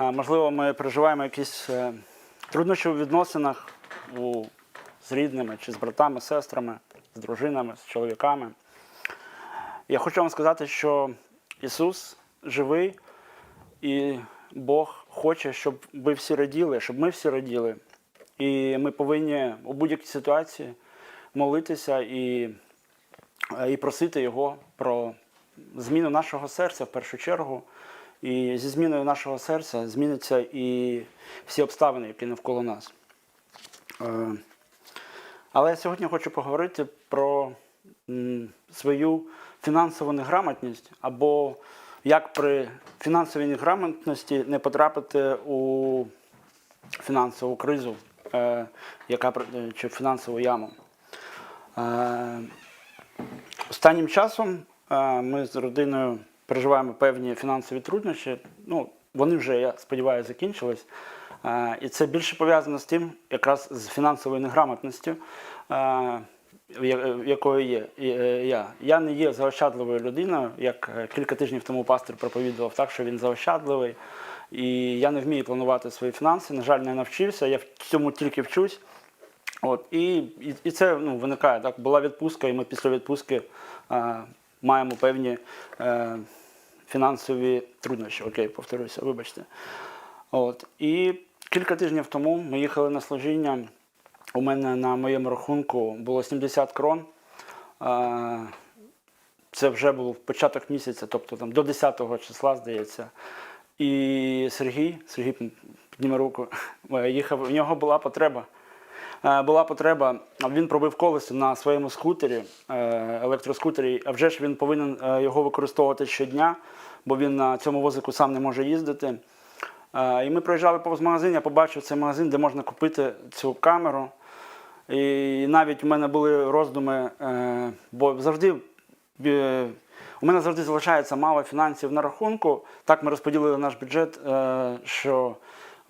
Можливо, ми переживаємо якісь е, труднощі у відносинах з рідними, чи з братами, сестрами, з дружинами, з чоловіками. Я хочу вам сказати, що Ісус живий, і Бог хоче, щоб ви всі раділи, щоб ми всі раділи. І ми повинні у будь-якій ситуації молитися і, е, і просити Його про зміну нашого серця в першу чергу. І зі зміною нашого серця зміняться і всі обставини, які навколо нас. Е, Але сьогодні хочу поговорити про свою фінансову неграмотність або як при фінансовій неграмотності не потрапити у фінансову кризу, е, яка е, чи фінансову яму. Останнім часом ми з родиною переживаємо певні фінансові труднощі. Ну, вони вже, я сподіваюся, закінчились. Е, І це більше пов'язано з тим, якраз з фінансовою неграмотністю, е, якою є е, я. Я не є заощадливою людиною, як е, кілька тижнів тому пастор проповідував так, що він заощадливий. І я не вмію планувати свої фінанси. На жаль, не навчився. Я в цьому тільки вчусь. От, і, і, це ну, виникає. Так? Була відпустка, і ми після відпустки е, маємо певні е, фінансові труднощі. Окей, повторюся, вибачте. От, і кілька тижнів тому ми їхали на служіння. У мене на моєму рахунку було 70 крон. Е, це вже був початок місяця, тобто там до 10 числа, здається. І Сергій, Сергій підніме руку, їхав, в нього була потреба. Е, Була потреба, він пробив колесо на своєму скутері, е, електроскутері, а вже ж він повинен е, його використовувати щодня, бо він на цьому возику сам не може їздити. І ми проїжджали повз магазин, я побачив цей магазин, де можна купити цю камеру. І навіть у мене були роздуми, бо завжди у мене завжди залишається мало фінансів на рахунку. Так ми розподілили наш бюджет, що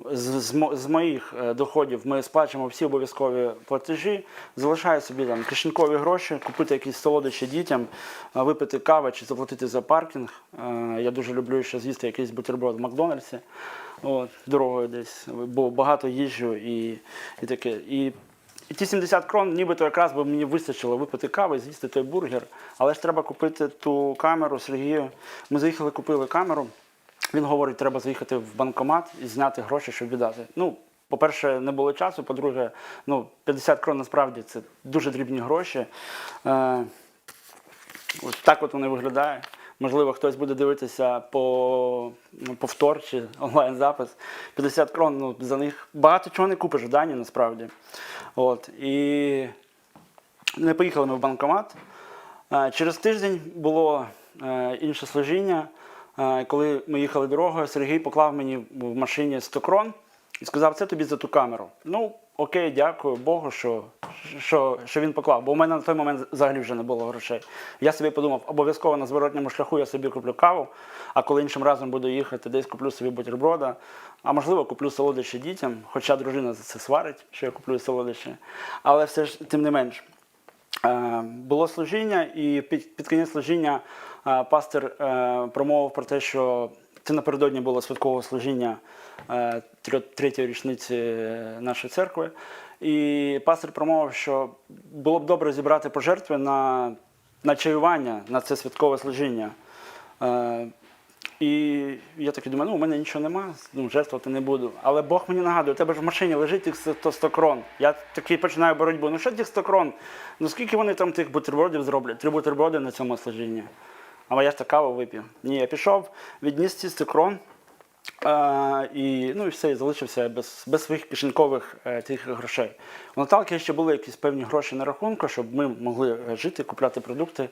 з, з, з моїх е, доходів ми сплачуємо всі обов'язкові платежі. Залишаю собі там кишенькові гроші, купити якісь солодощі дітям, е, випити кави чи заплатити за паркінг. Е, Я дуже люблю ще з'їсти якийсь бутерброд в Макдональдсі. От, дорогою десь, бо багато їжджу і, і таке. І і ті 70 крон, нібито якраз би мені вистачило випити кави, з'їсти той бургер. Але ж треба купити ту камеру Сергію. Ми заїхали, купили камеру. Він говорить, треба заїхати в банкомат і зняти гроші, щоб віддати. Ну, по-перше, не було часу. По-друге, ну, 50 крон насправді це дуже дрібні гроші. Е, Ось так от вони виглядає. Можливо, хтось буде дивитися по ну, повтор чи онлайн-запис. 50 крон, ну, за них багато чого не купиш в Дані насправді. От. І не поїхали ми в банкомат. Е, Через тиждень було е, інше служіння. Е, Коли ми їхали дорогою, Сергій поклав мені в машині 100 крон і сказав, це тобі за ту камеру. Ну, окей, дякую Богу, що, що, що він поклав, бо у мене на той момент взагалі вже не було грошей. Я собі подумав, обов'язково на зворотньому шляху я собі куплю каву, а коли іншим разом буду їхати, десь куплю собі бутерброда, а можливо куплю солодощі дітям, хоча дружина за це сварить, що я куплю солодощі. Але все ж тим не менш. Е, Було служіння, і під, під кінець служіння пастор е, промовив про те, що це напередодні було святкове служіння е, третьої річниці е, нашої церкви. І пастор промовив, що було б добре зібрати пожертви на, на чаювання на це святкове служіння. І я такий думаю, ну у мене нічого нема, ну, жертвувати не буду. Але Бог мені нагадує, у тебе ж в машині лежить тих 100 100 крон. Я такий починаю боротьбу. Ну що тих 100 крон? Ну скільки вони там тих бутербродів зроблять? Три бутерброди на цьому служінні. А я ж та каву вип'ю. Ні, я пішов, відніс ці 100 крон. Е, і, ну, і все, і залишився без, без своїх кишенькових е, тих грошей. У Наталки ще були якісь певні гроші на рахунку, щоб ми могли е, жити, купляти продукти.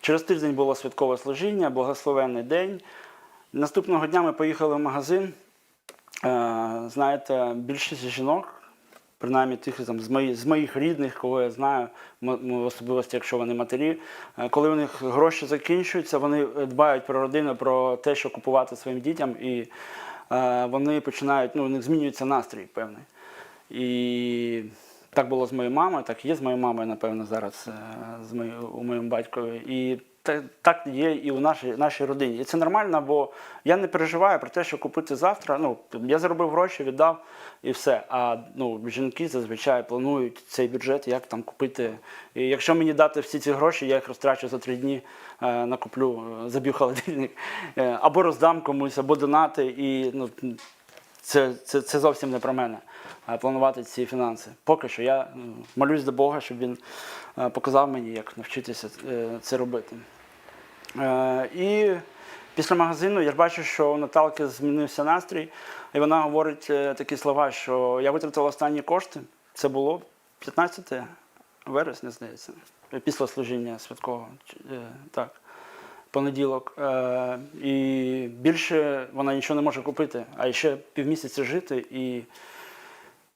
Через тиждень було святкове служіння, благословенний день. Наступного дня ми поїхали в магазин. Е, знаєте, більшість жінок, принаймні тих там, з, моїх, з моїх рідних, кого я знаю, в особливості, якщо вони матері, е, коли у них гроші закінчуються, вони дбають про родину, про те, що купувати своїм дітям, і е, вони починають, ну, у них змінюється настрій певний. І так було з моєю мамою, так є з моєю мамою, напевно, зараз е, з моєю, у моєму батькові. І так є і у нашій, нашій родині. І це нормально, бо я не переживаю про те, що купити завтра. Ну, я заробив гроші, віддав і все. А ну, жінки зазвичай планують цей бюджет, як там купити. І якщо мені дати всі ці гроші, я їх розтрачу за три дні, е, накуплю, е, заб'ю холодильник, е, або роздам комусь, або донати. І ну, це, це, це зовсім не про мене е, планувати ці фінанси. Поки що я молюсь до Бога, щоб він е, показав мені, як навчитися це робити. Е, І після магазину я ж бачу, що у Наталки змінився настрій, і вона говорить е, такі слова, що я витратила останні кошти. Це було 15 вересня, здається, після служіння святкового. Е, Так понеділок. І більше вона нічого не може купити, а ще півмісяця жити. І,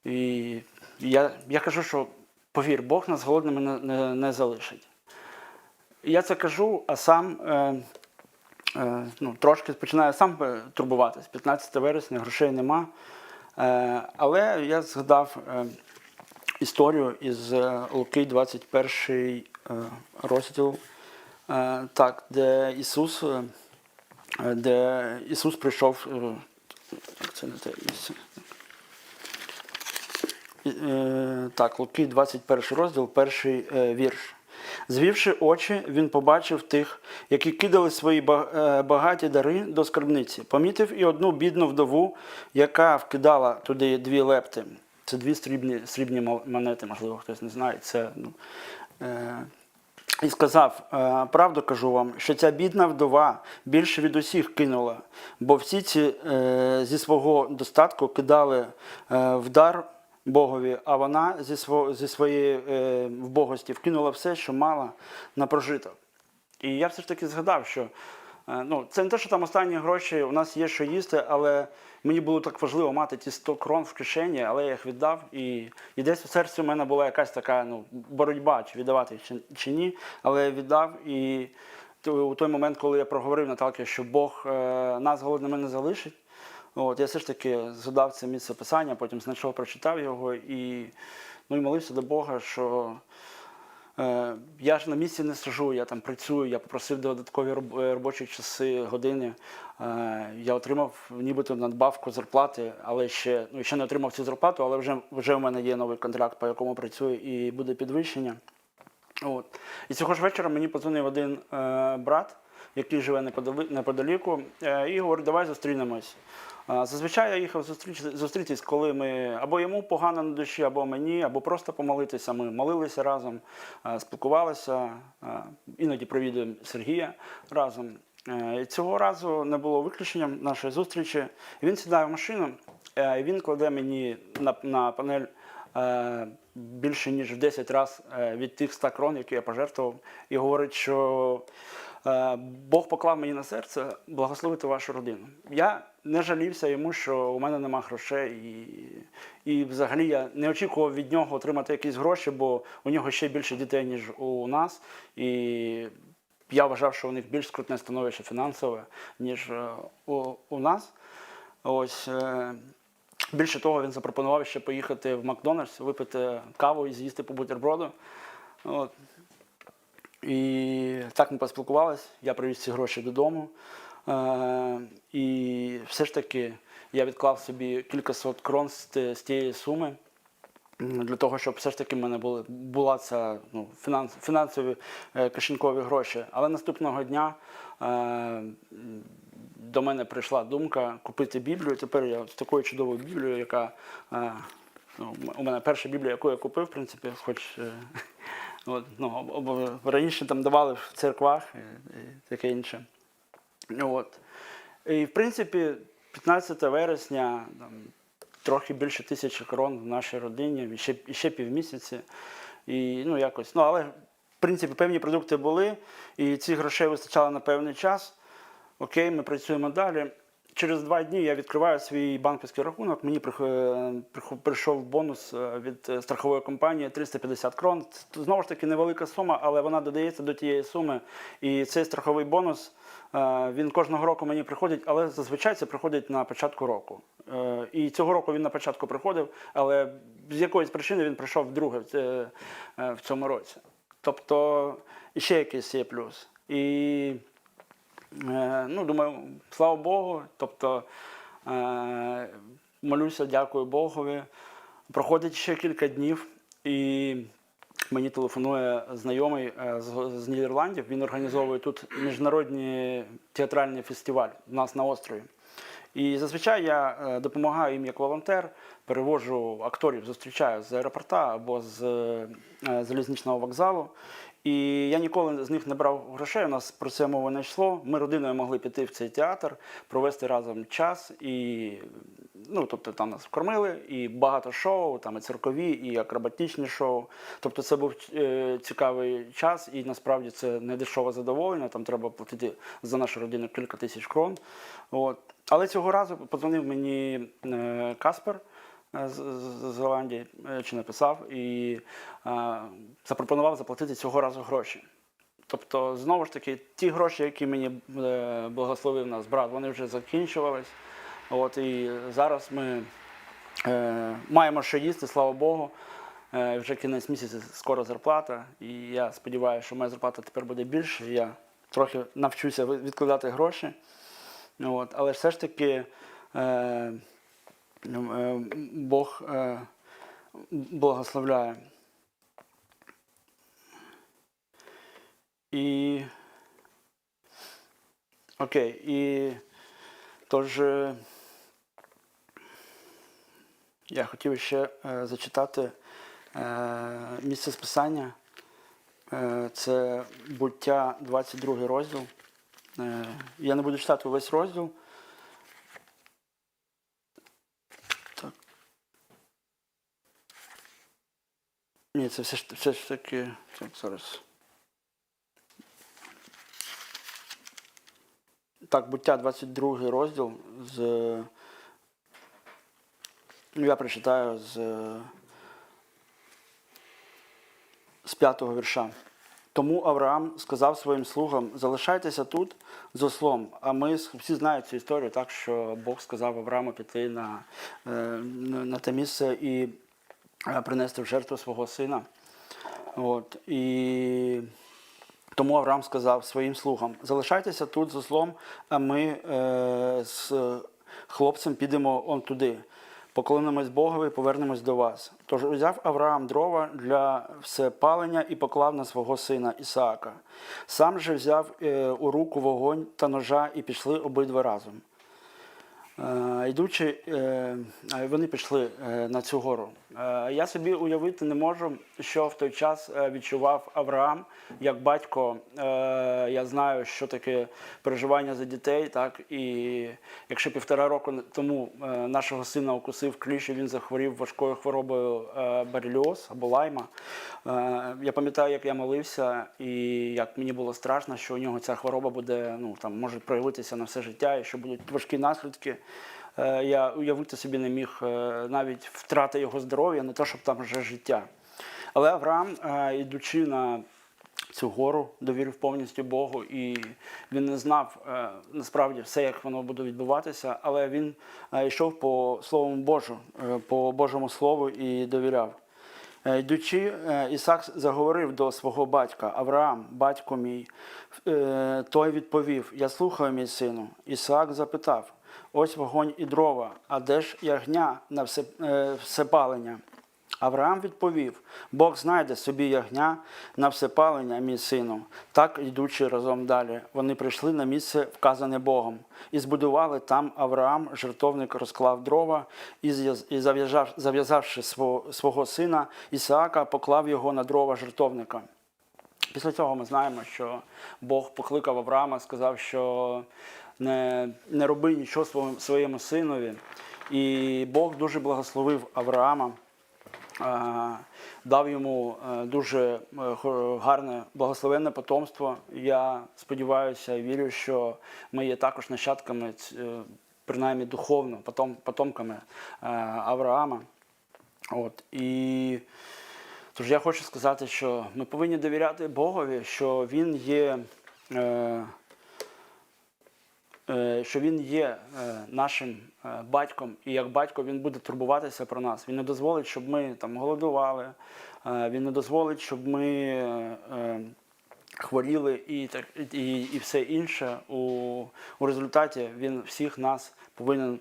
і я, я кажу, що повір, Бог нас голодними не, не, не залишить. Я це кажу, а сам е, е, ну, трошки починаю сам е, турбуватись. 15 вересня, грошей нема. Е, але я згадав е, історію із е, Луки 21 е, розділ. Е, Так, де Ісус, де Ісус прийшов. Це не те Так, Луки, 21 розділ, перший вірш. Звівши очі, він побачив тих, які кидали свої е, багаті дари до скарбниці. Помітив і одну бідну вдову, яка вкидала туди дві лепти. Це дві срібні, срібні монети, можливо, хтось не знає. Це, ну, е, і сказав: «Е, правду кажу вам, що ця бідна вдова більше від усіх кинула, бо всі ці е, зі свого достатку кидали е, в дар Богові, а вона зі, сво, зі своєї е, вбогості вкинула все, що мала на прожиток. І я все ж таки згадав, що е, ну, це не те, що там останні гроші, у нас є що їсти, але мені було так важливо мати ті 100 крон в кишені, але я їх віддав. І, і десь у серці у мене була якась така ну, боротьба, чи віддавати їх, чи, чи ні. Але я віддав. І у той момент, коли я проговорив Наталки, що Бог е, нас голодними не залишить. От, я все ж таки згадав це місце писання, потім знайшов, прочитав його і, ну, і молився до Бога, що Е, Я ж на місці не сижу, я там працюю, я попросив додаткові е, робочі часи, години. Е, Я отримав нібито надбавку зарплати, але ще, ну, ще не отримав цю зарплату, але вже, вже в мене є новий контракт, по якому працюю, і буде підвищення. От. І цього ж вечора мені подзвонив один е, брат, який живе неподаліку, е, і говорить, давай зустрінемось. Зазвичай я їхав зустрітись, коли ми або йому погано на душі, або мені, або просто помолитися. Ми молилися разом, спілкувалися, іноді провідуємо Сергія разом. Е, цього разу не було виключенням нашої зустрічі. Він сідає в машину, е, він кладе мені на, на панель е, більше ніж в 10 разів від тих 100 крон, які я пожертвував, і говорить, що Бог поклав мені на серце благословити вашу родину. Я не жалівся йому, що у мене нема грошей, і, і взагалі я не очікував від нього отримати якісь гроші, бо у нього ще більше дітей, ніж у нас. І я вважав, що у них більш скрутне становище фінансове, ніж е, у, у нас. Ось. е, Більше того, він запропонував ще поїхати в Макдональдс, випити каву і з'їсти по бутерброду. От. І так ми поспілкувалися. Я привіз ці гроші додому. Е, і все ж таки я відклав собі кількасот крон з, з тієї суми. Для того, щоб все ж таки в мене були, була ця ну, фінанс, фінансові е, кишенькові гроші. Але наступного дня е, до мене прийшла думка купити Біблію. Тепер я з такою чудовою Біблією, яка е, ну, у мене перша Біблія, яку я купив, в принципі, хоч е, от, ну, раніше там давали в церквах і, і таке інше. От. І в принципі, 15 вересня там, трохи більше тисячі крон в нашій родині, і ще, і ще півмісяці. І, ну, якось, ну, але, в принципі, певні продукти були, і цих грошей вистачало на певний час. Окей, ми працюємо далі. Через два дні я відкриваю свій банківський рахунок. Мені е, прийшов бонус е, від е, страхової компанії 350 крон. Знову ж таки невелика сума, але вона додається до тієї суми. І цей страховий бонус він кожного року мені приходить, але зазвичай це приходить на початку року. І цього року він на початку приходив, але з якоїсь причини він прийшов вдруге в цьому році. Тобто ще якийсь є плюс. І ну, думаю, слава Богу. Тобто е, молюся, дякую Богові. Проходить ще кілька днів, і мені телефонує знайомий е, з, Нідерландів. Він організовує тут міжнародний театральний фестиваль у нас на острові. І зазвичай я е, допомагаю їм як волонтер, перевожу акторів, зустрічаю з аеропорта або з е, залізничного вокзалу. І я ніколи з них не брав грошей. У нас про це мова не йшло. Ми родиною могли піти в цей театр, провести разом час і. Ну, тобто там нас кормили, і багато шоу, там і циркові, і акробатичні шоу. Тобто це був е, цікавий час, і насправді це не дешеве задоволення. Там треба платити за нашу родину кілька тисяч крон. От. Але цього разу подзвонив мені е, Каспер з, з- Зеландії, е, чи написав, і е, запропонував заплатити цього разу гроші. Тобто, знову ж таки, ті гроші, які мені е, благословив нас брат, вони вже закінчувались. От, і зараз ми е, маємо що їсти, слава Богу. Е, вже кінець місяця скоро зарплата. І я сподіваюся, що моя зарплата тепер буде більше. Я трохи навчуся відкладати гроші. От, але все ж таки е, е, Бог е, благословляє. І окей, і тож е, я хотів ще е, зачитати е, місце списання. Е, це буття 22 розділ. Е, Я не буду читати весь розділ. Ні, це все ж, все ж таки. Так, зараз. Так, буття 22 розділ з. Ну, я прочитаю з, з п'ятого вірша. Тому Авраам сказав своїм слугам: залишайтеся тут з ослом. А ми всі знають цю історію, так що Бог сказав Аврааму піти на, е, на те місце і принести в жертву свого сина. От. І тому Авраам сказав своїм слугам: залишайтеся тут з ослом, а ми е, з хлопцем підемо он туди. Поклонимось Богові повернемось до вас. Тож взяв Авраам дрова для всепалення і поклав на свого сина Ісаака. Сам же взяв е, у руку вогонь та ножа і пішли обидва разом. Е, Йдучи, е, е, вони пішли е, на цю гору. Е, Я собі уявити не можу, що в той час е, відчував Авраам як батько. е, Я знаю, що таке переживання за дітей. Так і якщо півтора року тому нашого сина укусив кліщ, він захворів важкою хворобою барельоз або лайма. Я пам'ятаю, як я молився, і як мені було страшно, що у нього ця хвороба буде ну там може проявитися на все життя, і що будуть важкі наслідки. Е, Я уявити собі не міг е, навіть втрати його здоров'я, не то, щоб там вже життя. Але Авраам, е, ідучи на цю гору, довірив повністю Богу, і він не знав е, насправді все, як воно буде відбуватися, але він е, йшов по Слову Божу, е, по Божому Слову і довіряв. Е, Йдучи, е, Ісак заговорив до свого батька Авраам, батько мій. Е, Той відповів: Я слухаю, мій сину. Ісаак запитав: Ось вогонь і дрова, а де ж ягня на все, всепалення? Авраам відповів: Бог знайде собі ягня на всепалення, мій сину. Так, йдучи разом далі, вони прийшли на місце, вказане Богом, і збудували там Авраам, жертовник розклав дрова, і, зав'язав- зав'язавши свого сина Ісаака, поклав його на дрова жертовника. Після цього ми знаємо, що Бог покликав Авраама, сказав, що не, не роби нічого своєму, синові. І Бог дуже благословив Авраама, е, дав йому е, дуже е, гарне благословенне потомство. Я сподіваюся і вірю, що ми є також нащадками, принаймні духовно, потом, потомками Авраама. От, і Тож я хочу сказати, що ми повинні довіряти Богові, що Він є, е, е, що Він є е, нашим батьком, і як батько він буде турбуватися про нас. Він не дозволить, щоб ми там голодували, він не дозволить, щоб ми хворіли і, так, і, і все інше. У, у результаті він всіх нас повинен.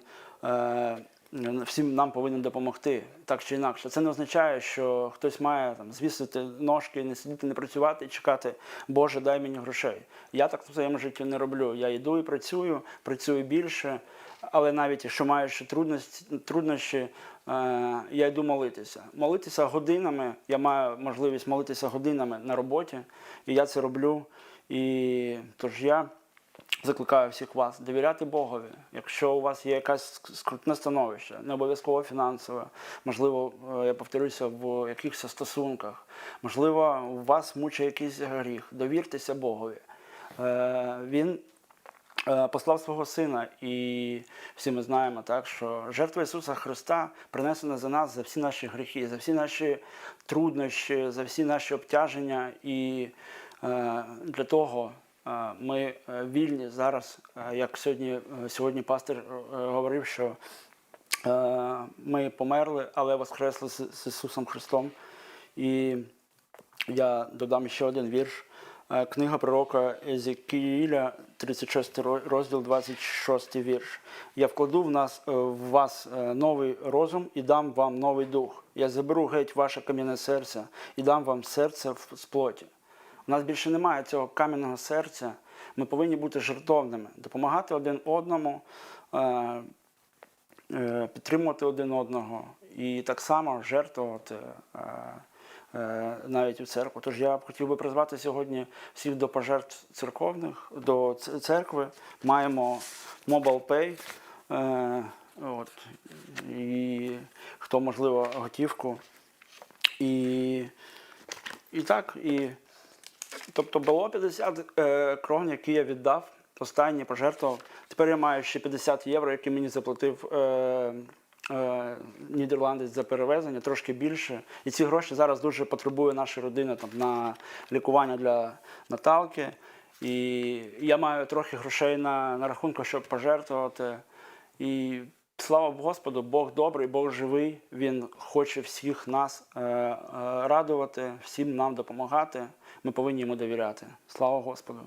Всім нам повинен допомогти так чи інакше. Це не означає, що хтось має там звісити ножки, не сидіти, не працювати і чекати, Боже, дай мені грошей. Я так в своєму житті не роблю. Я йду і працюю, працюю більше, але навіть якщо маючи трудності, труднощі, е, я йду молитися. Молитися годинами. Я маю можливість молитися годинами на роботі, і я це роблю. І тож я закликаю всіх вас довіряти Богові. Якщо у вас є якесь скрутне становище, не обов'язково фінансове, можливо, е, я повторюся, в якихось стосунках, можливо, у вас мучає якийсь гріх, довіртеся Богові. Е, Він е, послав свого сина, і всі ми знаємо, так, що жертва Ісуса Христа принесена за нас за всі наші гріхи, за всі наші труднощі, за всі наші обтяження. І для того ми е, вільні зараз, е, як сьогодні, е, сьогодні пастор е, говорив, що ми померли, але воскресли з, Ісусом Христом. І я додам ще один вірш. Книга пророка Езекіїля, 36 ро- розділ, 26 вірш. Я вкладу в нас в вас новий розум і дам вам новий дух. Я заберу геть ваше кам'яне серце і дам вам серце з плоті. У нас більше немає цього кам'яного серця. Ми повинні бути жертовними, допомагати один одному, е, е, підтримувати один одного і так само жертвувати е, навіть у церкву. Тож я хотів би призвати сьогодні всіх до пожертв церковних, до церкви. Маємо Mobile Pay. От, і хто можливо готівку. І, і так, і Тобто було 50 е, крон, які я віддав, останні пожертвував. Тепер я маю ще 50 євро, які мені заплатив е, е, нідерландець за перевезення, трошки більше. І ці гроші зараз дуже потребує наша родина там, на лікування для Наталки. І я маю трохи грошей на, на рахунку, щоб пожертвувати. І слава Господу, Бог добрий, Бог живий. Він хоче всіх нас е, е, радувати, всім нам допомагати. Ми повинні йому довіряти. Слава Господу!